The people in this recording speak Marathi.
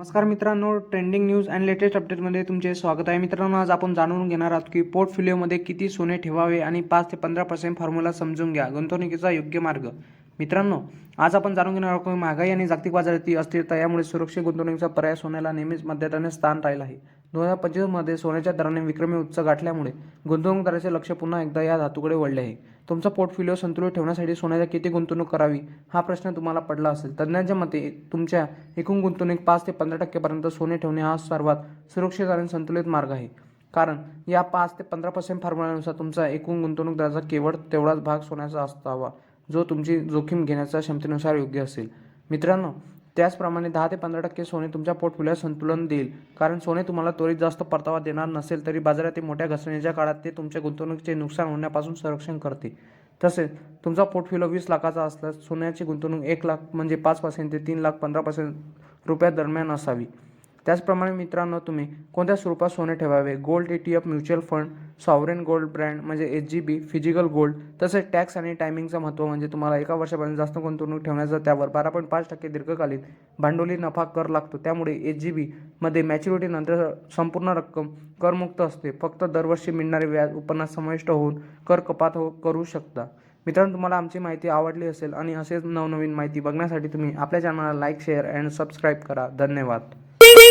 नमस्कार मित्रांनो ट्रेंडिंग न्यूज अँड लेटेस्ट अपडेटमध्ये तुमचे स्वागत आहे. मित्रांनो आज आपण जाणून घेणार आहोत की पोर्टफोलिओमध्ये किती सोने ठेवावे आणि पाच ते पंधरा पर्सेंट फॉर्म्युला समजून घ्या. गुंतवणुकीचा योग्य मार्ग. मित्रांनो आज आपण जाणून घेणार आहोत की महागाई आणि जागतिक बाजारातील अस्थिरता यामुळे सुरक्षित गुंतवणुकीचा पर्याय सोन्याला नेहमीच मध्यस्थानी स्थान राहिलं आहे. दोन हजार पंचवीसमध्ये सोन्याच्या दराने विक्रमी उच्च गाठल्यामुळे गुंतवणूकदाराचे लक्ष पुन्हा एकदा या धातूकडे वळले आहे. तुमचा पोर्टफोलिओ संतुलित ठेवण्यासाठी सोन्याच्या किती गुंतवणूक करावी हा प्रश्न तुम्हाला पडला असेल. तज्ज्ञांच्या मते तुमच्या एकूण गुंतवणूक पाच ते पंधरा टक्केपर्यंत सोने ठेवणे हा सर्वात सुरक्षित आणि संतुलित मार्ग आहे. कारण या पाच ते पंधरा पर्सेंट फॉर्म्युल्यानुसार तुमचा एकूण गुंतवणूकदाराचा केवळ तेवढाच भाग सोन्याचा असावा जो तुमची जोखीम घेण्याच्या क्षमतेनुसार योग्य असेल. मित्रांनो त्याचप्रमाणे दहा ते पंधरा टक्के सोने तुमच्या पोर्टफोलिओ संतुलन देईल. कारण सोने तुम्हाला त्वरित जास्त परतावा देणार नसेल तरी बाजारातील मोठ्या घसरणीच्या काळात ते तुमच्या गुंतवणुकीचे नुकसान होण्यापासून संरक्षण करते. तसेच तुमचा पोर्टफोलिओ वीस लाखाचा असल्यास सोन्याची गुंतवणूक एक लाख म्हणजे पाच पर्सेंट ते तीन लाख पंधरा पर्सेंट रुपया दरम्यान असावी. त्याचप्रमाणे मित्रांनो तुम्ही कोणत्या स्वरूपात सोने ठेवावे? Gold E T F mutual fund sovereign gold brand म्हणजे H G B physical gold तसेच टॅक्स आणि टायमिंगचं महत्त्व म्हणजे तुम्हाला एका वर्षापर्यंत जास्त गुंतवणूक ठेवण्याचा त्यावर बारा पॉईंट पाच टक्के दीर्घकालीन भांडवली नफा कर लागतो. त्यामुळे एच जी बीमध्ये मॅच्युरिटीनंतर संपूर्ण रक्कम करमुक्त असते. फक्त दरवर्षी मिळणारे व्याज उत्पन्नात समाविष्ट होऊन कर कपात हो करू शकता. मित्रांनो तुम्हाला आमची माहिती आवडली असेल आणि असेच नवनवीन माहिती बघण्यासाठी तुम्ही आपल्या चॅनलला लाईक शेअर अँड सबस्क्राईब करा. धन्यवाद.